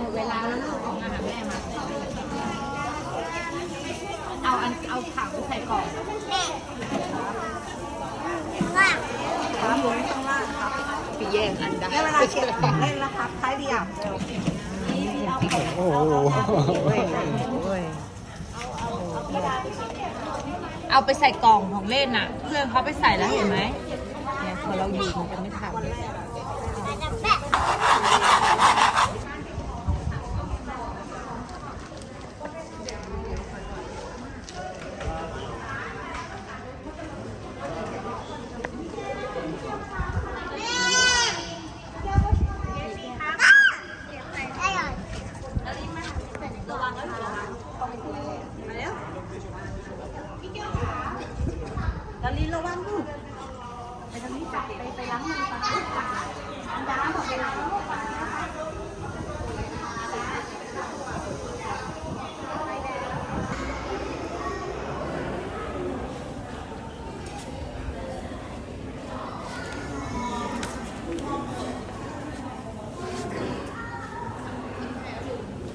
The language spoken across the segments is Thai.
หมดเวลาแล้วลูกของอาหารแม่มา เอาอันเอาถังใส่กล่องว่าครับผมต้องล่าครับพี่แย่งอันได้ได้เวลาเก็บของเล่นแล้วครับท้ายเดียวเร็วโอ้โหเอาไปใส่กล่องของเล่นน่ะ เพื่อนเขาไปใส่แล้วเห็นไหมเนี่ยพอเราอยู่มันจะไม่ทัน แม่ดารินระวังลูกไปทางนี้จ้ะไปไปล้างมือก่อนอันดาบอกไปล้างมือก่อน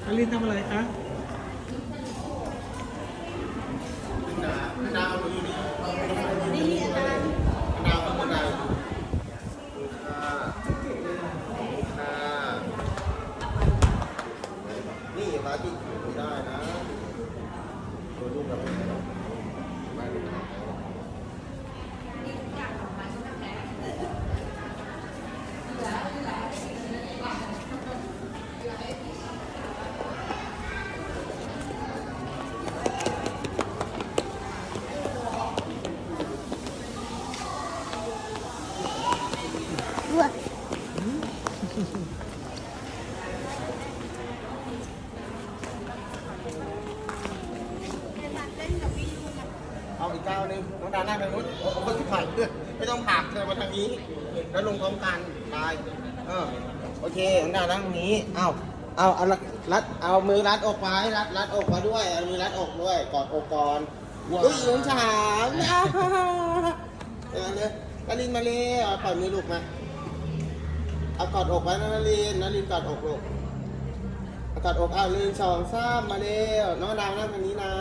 อลินทำอะไรคะ นี่ เอาอีกก้าวหนึงน้องดาหน้าทางนู้นโอ้โหที่ผ่านเพื่อนไม่ต้องผลักเธอมาทางนี้ แล้วลงพร้อมกันไปเออโอเคน้องดานั่งตรงนี้เอาเอาเอารัดเอามือรัดอกไว้รัดรัดอกมาด้วยเอามือรัดอกด้วยกอดอกก่อนอุ้ยหญิงฉามอ่าเออเลยนารินมาเลยเอาปล่อยมือลูกมาเอากอดอกไว้นะนารินนารินกอดอกลูกเอากอดอกเอาหนึ่งสองสามมาเร็วน้องดาวนั่งตรงนี้นะ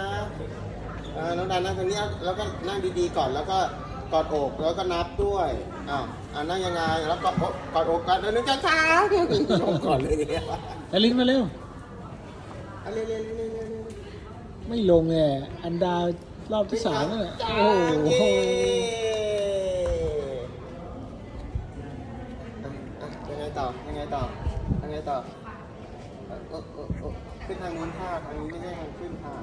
เออน้องดานั่งตรงนี้แล้วก็นั่งดีๆก่อนแล้วก็กอดอกแล้วก็นับด้วยอ้าวอ่านั่งยังไงแล้วก็อกกอดอกกันแล้วนึกจะช้าลงก่อนเลยเนี่ยอลินมาเร็วเอาเร็วๆเร็วๆเร็วๆเร็วไม่ลงไงอันดารอบที่สามนั่นแหละจ้าโอ้โหเย้อะอะยังไงต่อยังไงต่อยังไงต่อเออเออเออเออขึ้นทางนู้นท่าทางนี้ไม่ใช่ทางขึ้นท่า